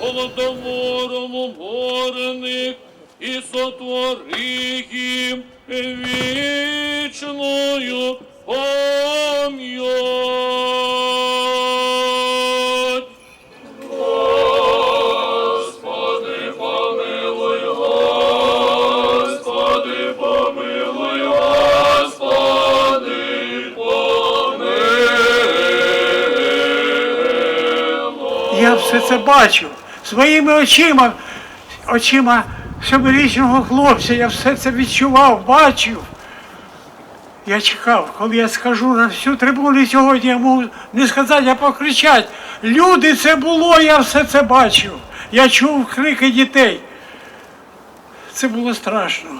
Голодомором оборених і сотвори їм вічною пам'ять. Я все це бачив своїми очима, очима семирічного хлопця. Я все це відчував, бачив. Я чекав, коли я скажу на всю трибуну сьогодні, я можу не сказати, а покричати. Люди, це було, я все це бачив. Я чув крики дітей. Це було страшно.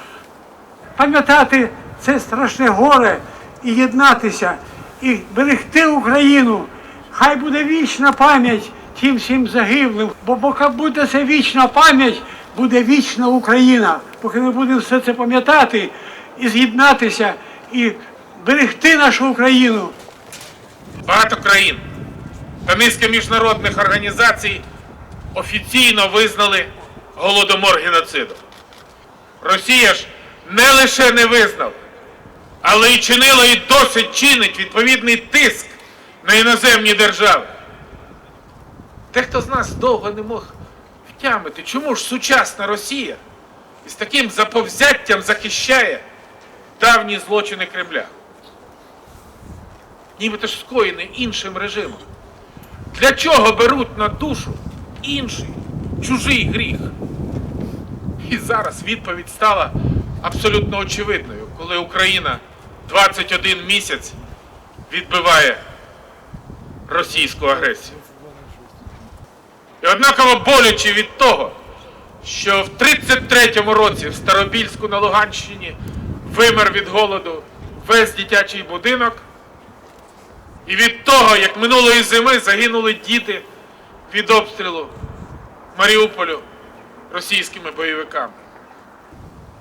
Пам'ятати це страшне горе і єднатися, і берегти Україну. Хай буде вічна пам'ять тим всім загиблим, бо поки буде це вічна пам'ять, буде вічна Україна. Поки ми будемо все це пам'ятати і з'єднатися, і берегти нашу Україну. Багато країн та низка міжнародних організацій офіційно визнали голодомор геноцидом. Росія ж не лише не визнала, але й чинила і досить чинить відповідний тиск на іноземні держави. Дехто з нас довго не мог втямити, чому ж сучасна Росія із таким заповзяттям захищає давні злочини Кремля нібито ж скоєний іншим режимом. Для чого беруть на душу інший, чужий гріх? І зараз відповідь стала абсолютно очевидною, коли Україна 21 місяць відбиває російську агресію. І однаково боляче від того, що в 33-му році в Старобільську на Луганщині вимер від голоду весь дитячий будинок. І від того, як минулої зими загинули діти від обстрілу Маріуполю російськими бойовиками.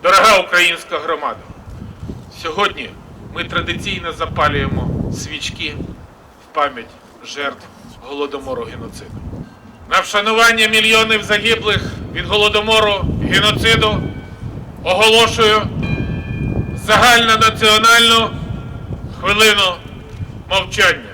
Дорога українська громада, сьогодні ми традиційно запалюємо свічки в пам'ять жертв голодомору геноциду. На вшанування мільйонів загиблих від голодомору геноциду оголошую загальнонаціональну хвилину мовчання.